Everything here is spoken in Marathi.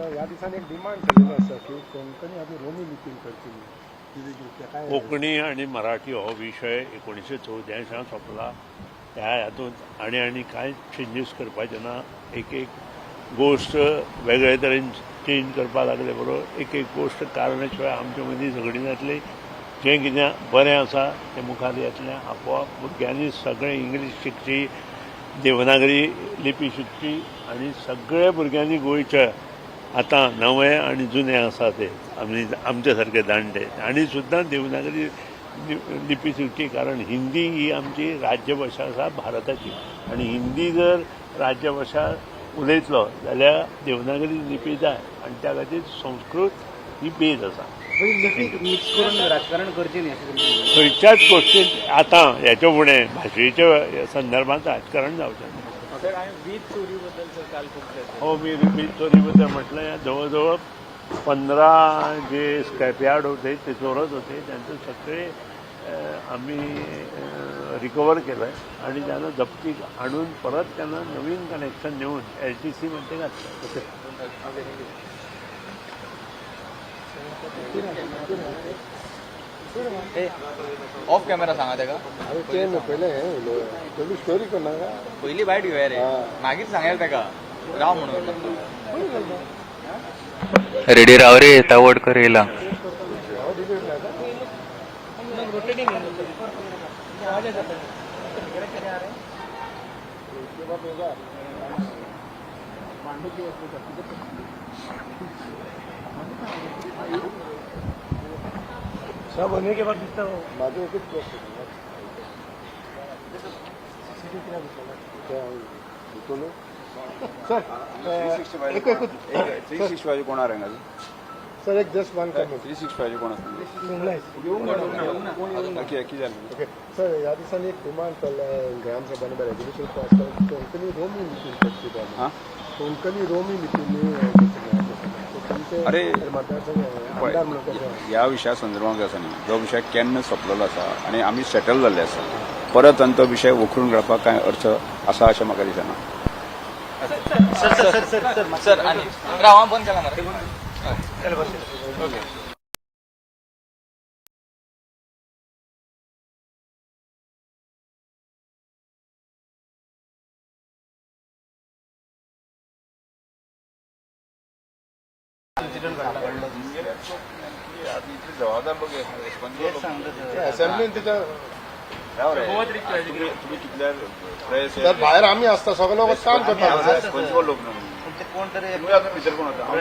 तर ह्या दिसांनी एक डिमांड केलेली आसा की कोंकणी आमी रोमी लिपीन करतील. काय आणि मराठी हो विशय एकोणीशे चौद्यायशांत सोंपला. ह्या हातूंत आनी आनी कांय चेंजीस करपाचे ना एक एक गोश्ट वेगळे तरेन चेंज करपा लागले बरोबर? एक एक गोश्ट कारणा शिवाय आमचे मदीं झगडीं जातली. जें कितें बरें आसा तें मुखार येतलें. आपोआप भुरग्यांनी सगळें इंग्लीश शिकची देवनागरी लिपी शिकची आनी सगळ्या भुरग्यांनी गोंयच्या आतां नवे आनी जुने आसा ते. आमी आमचे सारके जाणटे आनी सुद्दां देवनागरी लिपी शिकची कारण हिंदी ही आमची राज्यभाशा आसा भारताची. आनी हिंदी जर राज्यभाशा उलयतलो जाल्यार देवनागरी लिपी जाय आनी त्या खातीर संस्कृत ही बेज आसा. खंयच्याच गोश्टीत आतां हेच्या फुडें भाशेच्या संदर्भांत राजकारण जावचें ना सर वीज चोरी बद्दल सर काल चर्चा हो मी रिपीट चोरी बद्दल म्हटलं या जवळजवळ पंधरा जे स्क्रॅप यार्ड होते ते चोरत होते त्यांचे सगळे आम्ही रिकवर केलं आहे आणि त्यांना जप्तीक आणून परत त्यांना नवीन कनेक्शन देऊन एल टी सीमध्ये घातलं ऑफ कॅमेरा सांगा अरे ते हें स्टोरी पयली बायट घेवया रे हा. मागीर सांगया तेका राव म्हणून. रेडी राव रे तावडकर येला नाका सब होने के बाद दिसता हो माझं एकच प्रश्न भितोलो सर एक थ्री सिक्स फायव्ह कोणार सर एक just one three six five कोण आसता कितें जालें ओके। सर ह्या दिसांनी एक डिमांड चल्ला ग्रामसभाने रेजोल्यूशन पास केलं कोंकणी रोमी हा? कोंकणी रोमी तुमचे अरे. ह्या विशया संदर्भात जो आसा न्ही जो विशय केन्ना सोंपलेलो आसा आनी आमी सेटल जाल्ले आसा परत आनी तो विशय उखडून काडपाक कांय अर्थ आसा अशें म्हाका दिसना sir sir sir sir sir sir आणि राव हांव बंद केला मरे जबाबदार लोक असेंब्लीन तिच्या तुम्ही कितल्या प्रेस तर भायर आमी आसता सगळे लोक काम करता रिस्पॉन्सिबल लोक न्हू कोण तरी तुम्ही आता भितर कोण होता